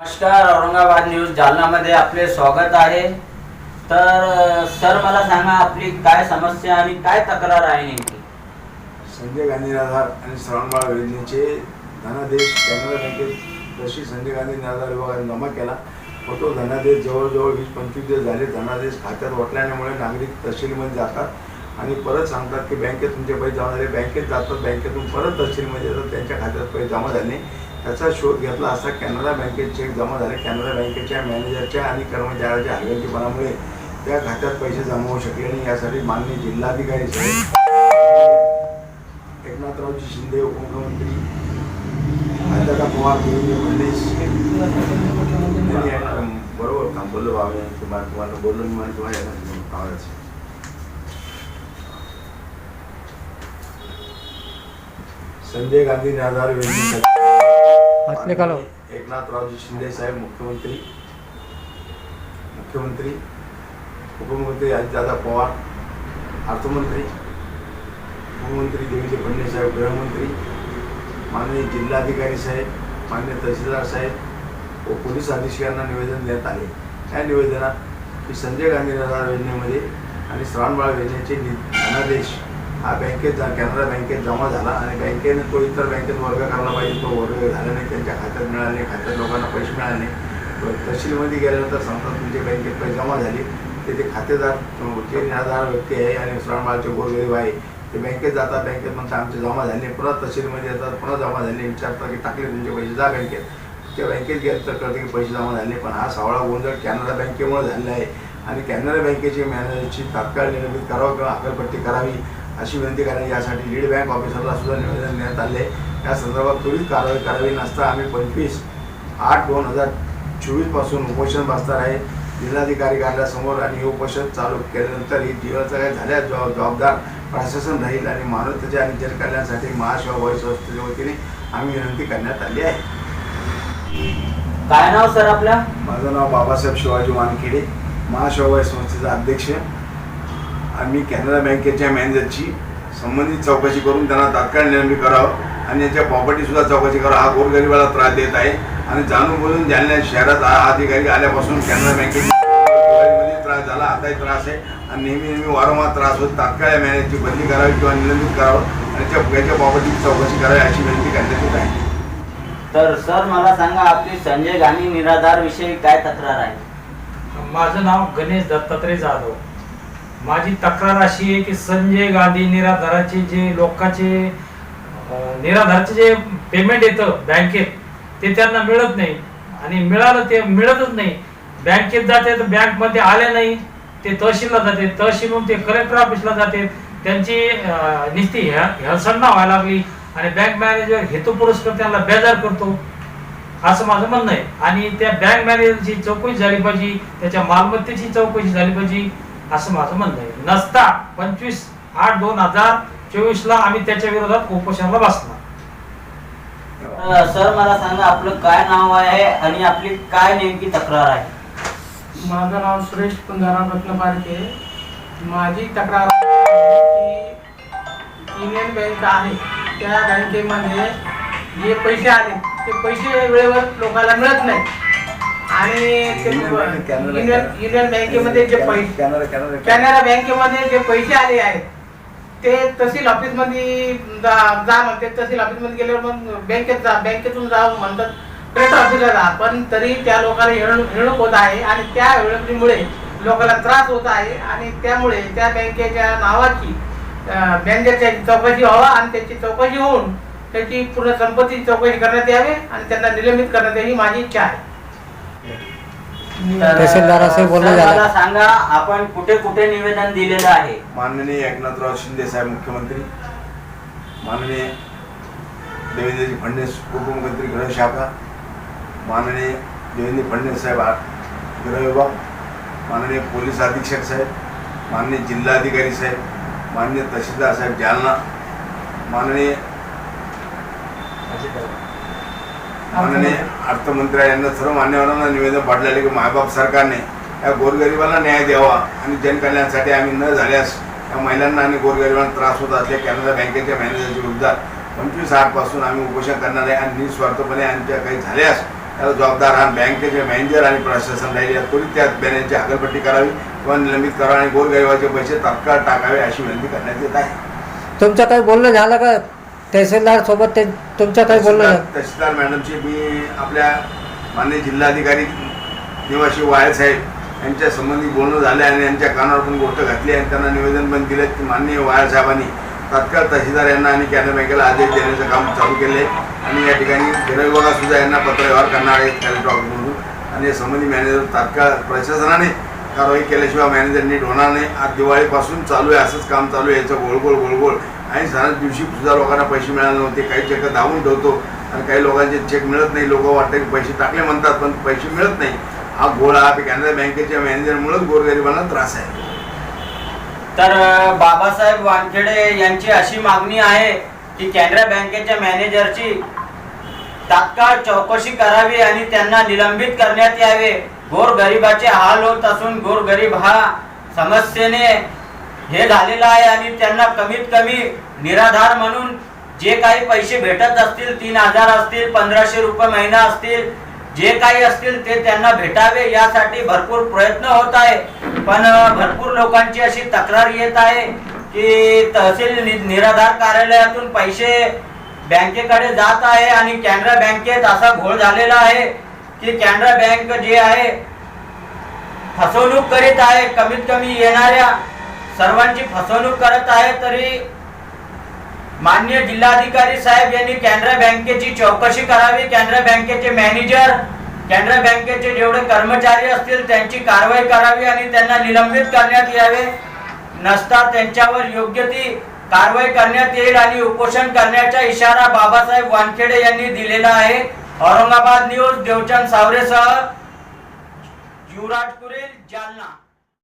नमस्कार औरंगाबाद न्यूज जालनामध्ये आपले स्वागत आहे. तर सर मला सांगा आपली काय समस्या आणि काय तक्रार आहे नेमकी? संजय गांधी निराधार आणि श्रवणबाळ योजनेचे धनादेश कॅनरा बँकेत जशी संजय गांधी निराधार विभागाने जमा केला. व तो धनादेश जवळजवळ वीस पंचवीस दिवस झाले. धनादेश खात्यात वाटल्यामुळे नागरिक तहसीलमध्ये जातात आणि परत सांगतात की बँकेत तुमचे पैसे जमा झाले बँकेत जातात बँकेतून परत तहसीलमध्ये येतात. त्यांच्या खात्यात पैसे जमा झाले नाही. त्याचा शोध घेतला असता कॅनरा बँकेत चेक जमा झाले. कॅनरा बँकेच्या मॅनेजरच्या आणि कर्मचाऱ्याच्या हलगर्जीपणामुळे त्या खात्यात पैसे जमा होऊ शकले नाही. यासाठी माननीय जिल्हाधिकारी साहेब एकनाथरावजी शिंदे उपमुख्यमंत्री पवार देवेंद्र फडणवीस बरोबर काम बोललो. बाबा तुम्हाला तुम्हाला बोललो. मी म्हणजे तुम्हाला आवाज संजय गांधी निराधार वेळी एकनाथरावजी शिंदे साहेब मुख्यमंत्री. मुख्यमंत्री उपमुख्यमंत्री अजितदादा पवार अर्थमंत्री उपमंत्री देवेंद्र फडणवीस साहेब गृहमंत्री माननीय जिल्हाधिकारी साहेब मान्य तहसीलदार साहेब व पोलीस अधीक्षकांना निवेदन देण्यात आले या निवेदनात की संजय गांधी निराधार योजनेमध्ये आणि श्रावणबाळ योजनेचे नि- धनादेश हा बँकेत जा कॅनरा बँकेत जमा झाला आणि बँकेने तो इतर बँकेत वर्ग करायला पाहिजे तो वर्ग झाला नाही त्यांच्या खात्यात मिळाले नाही खात्यात लोकांना पैसे मिळाले नाही. तहसीलमध्ये गेल्यानंतर सांगतात तुमचे बँकेत पैसे जमा झाले ते ते खातेदार जे निराधार व्यक्ती आहे आणि श्रावणबाळचे गोरगरीब आहे ते बँकेत जातात बँकेत म्हणतात आमचे जमा झाले नाही. पुन्हा तहसीलमध्ये येतात पुन्हा जमा झाले विचारतात की टाकले तुमचे पैसे जा बँकेत. त्या बँकेत गेलं तर कळतं की पैसे जमा झाले पण हा सावळा गोंधळ कॅनरा बँकेमुळे झालेला आहे. आणि कॅनरा बँकेची मॅनेजरची तात्काळ निलंबित करावं किंवा अकलपट्टी करावी अशी विनंती करावी यासाठी लीड बँक ऑफिसरला सुद्धा निवेदन देण्यात आले. या संदर्भात त्वरित कारवाई करावी नसता आम्ही पंचवीस आठ दोन हजार चोवीसपासून उपोषण बसणार आहे. जिल्हाधिकारी कार्यालयासमोर आणि हे उपोषण चालू केल्यानंतर ही जीवाचं काय झाल्या जबाब- जबाबदार प्रशासन राहील आणि मानवतेच्या आणि जनकल्याणासाठी महाशिवा भविष्य संस्थेच्या वतीने आम्ही विनंती करण्यात आली आहे. काय नाव सर आपलं? माझं नाव बाबासाहेब शिवाजी वानखेडे. महाशिवाबाई संस्थेचा अध्यक्ष. आम्ही कॅनरा बँकेच्या मॅनेजरची संबंधित चौकशी करून त्यांना तात्काळ निलंबित करावं आणि याच्या प्रॉपर्टी सुद्धा चौकशी करावं. हा गोरगरिबाला त्रास देत आहे. आणि जाणून बुजून जालन्या शहरात हा अधिकारी आल्यापासून कॅनरा बँकेची त्रास झाला. आताही त्रास आहे. आणि नेहमी नेहमी वारंवार त्रास होत तात्काळ या मॅनेजरची बदली करावी किंवा निलंबित करावं आणि त्याच्या याच्या प्रॉपर्टीची चौकशी करावी अशी विनंती करण्यात येत आहे. तर सर मला सांगा आपली संजय गांधी निराधार विषयी काय तक्रार आहे? माझं नाव गणेश दत्तात्रय जाधव. माझी तक्रार अशी आहे की संजय गांधी निराधाराचे जे लोकांचे निराधारचे जे पेमेंट येतं बँकेत ते त्यांना मिळत नाही. आणि मिळालं ते मिळतच नाही. बँकेत जाते तर बँकमध्ये आले नाही ते तहसीलला जाते. तहसीलहून ते कलेक्टर ऑफिसला जाते. त्यांची निस्ती निस्ती हेळसंडा व्हायला लागली आणि बँक मॅनेजर हेतुपुरस्कर त्यांना बेजार करतो. असं माझं म्हणणं आहे. आणि त्या बँक मॅनेजरची चौकशी झाली पाहिजे त्याच्या मालमत्तेची चौकशी झाली पाहिजे. असं माझं म्हणणं आहे. नसता पंचवीस आठ दोन हजार चोवीस ला आम्ही त्याच्या विरोधात उपोषणाला बसणार. सर मला सांगा आपलं काय नाव आहे आणि आपली काय नेमकी तक्रार आहे? माझं नाव सुरेश कुंजाराम रत्नपारखे माझी तक्रार आहे की युनियन बँक आहे. त्या बँकेमध्ये जे पैसे आले ते पैसे वेळेवर लोकांना मिळत नाही आणि युनियन बँकेमध्ये जे पैसे कॅनरा बँकेमध्ये जे पैसे आले आहेत ते तहसील ऑफिसमध्ये जा जा म्हणते तहसील ऑफिसमध्ये गेल्यावर मग बँकेत जा बँकेतून जा म्हणतात कलेक्टर ऑफिसला जा पण तरी त्या लोकांना हिरणूक होत आहे आणि त्या हिरणुकीमुळे लोकांना त्रास होत आहे आणि त्यामुळे त्या बँकेच्या नावाची मॅनेजरच्या चौकशी व्हावा आणि त्याची चौकशी होऊन त्याची पूर्ण संपत्ती चौकशी करण्यात यावी आणि त्यांना निलंबित करण्यात यावी ही माझी इच्छा आहे. तहसीलदाराशी बोलणं झालं. मला सांगा आपण कुठे कुठे निवेदन दिलेलं आहे माननीय एकनाथराव शिंदे साहेब मुख्यमंत्री माननीय देवेंद्रजी फडणवीस उपमुख्यमंत्री गृह शाखा माननीय देवेंद्र फडणवीस साहेब आ- गृह विभाग माननीय पोलीस अधीक्षक साहेब माननीय जिल्हाधिकारी साहेब माननीय तहसीलदार साहेब जालना माननीय माननीय अर्थमंत्री यांना सर्व मान्यवरांना निवेदन पाठवले की मायबाप सरकारने या गोरगरिबाला न्याय द्यावा आणि जनकल्याणासाठी आम्ही न झाल्यास या महिलांना आणि गोरगरिबांना त्रास होत असल्या कॅनरा बँकेच्या मॅनेजरच्या विरोधात पंचवीस आठपासून आम्ही उपोषण करणार आहे आणि निस्वार्थपणे आमच्या काही झाल्यास त्याला जबाबदार हा बँकेचे मॅनेजर आणि प्रशासन राहील. या त्वरित त्या बॅनरची हकलपट्टी करावी किंवा निलंबित करावे आणि गोरगरिबाचे पैसे तात्काळ टाकावे अशी विनंती करण्यात येत आहे. तुमचं काही बोलणं झालं का? तहसीलदार सोबत ते तुमचं काही बोलणं तहसीलदार तहसीलदार मॅडमशी मी आपल्या माननीय जिल्हाधिकारी निवासी वाळे साहेब यांच्या संबंधी बोलणं झालं आणि यांच्या कानावर पण गोष्ट घातली आणि त्यांना निवेदन पण दिले की माननीय वाळे साहेबांनी तात्काळ तहसीलदार यांना आणि कॅनरा बँकेला आदेश देण्याचं काम चालू केले आणि या ठिकाणी सुद्धा यांना पत्रव्यवहार करणार आहेत कलेक्टर ऑफिसमधून आणि या संबंधी मॅनेजर तात्काळ प्रशासनाने कारवाई केल्याशिवाय मॅनेजर नीट होणार नाही. आज दिवाळीपासून चालू आहे असंच काम चालू आहे. याचं गोळगोळ गोळगोळ. आणि सणाच्या दिवशी सुद्धा लोकांना पैसे मिळाले नव्हते काही चेक धावून ठेवतो. आणि काही लोकांचे चेक मिळत नाही लोक वाटतं की पैसे टाकले म्हणतात पण पैसे मिळत नाही. हा गोळा हा कॅनरा बँकेच्या मॅनेजरमुळेच गोरगरिबांना त्रास आहे. तर बाबासाहेब वानखेडे यांची अशी मागणी आहे की कॅनरा बँकेच्या मॅनेजरची तात्काळ चौकशी करावी आणि त्यांना निलंबित करण्यात यावे. गोरगरिबाचे हाल होत असून गोरगरीब हा समस्येने हे झालेलं आहे आणि त्यांना कमीत कमी निराधार म्हणून जे काही पैसे भेटत असतील तीन हजार असतील पंधराशे रुपये महिना असतील जे काही असतील ते त्यांना भेटावे यासाठी भरपूर प्रयत्न होत आहे. पण भरपूर लोकांची अशी तक्रार येत आहे की तहसील निराधार कार्यालयातून पैसे बँकेकडे जात आहे आणि कॅनरा बँकेत असा घोळ झालेला आहे की कॅनरा बँक जे आहे फसवणूक करीत आहे कमीत कमी येणाऱ्या सर्वांची फसवणूक करत आहे तरी मान्य जिल्हाधिकारी साहेब यांनी कॅनरा बँकेची चौकशी करावी. कॅनरा बँकेचे मॅनेजर कॅनरा बँकेचे जेवढे कर्मचारी असतील त्यांची कारवाई करावी आणि त्यांना निलंबित करण्यात यावे. नसता त्यांच्यावर योग्य ती कारवाई करण्यात येईल आणि उपोषण करण्याचा इशारा बाबासाहेब वानखेडे यांनी दिलेला आहे. औरंगाबाद न्यूज देवचंद सावरेसह युवराज कुरेल जालना.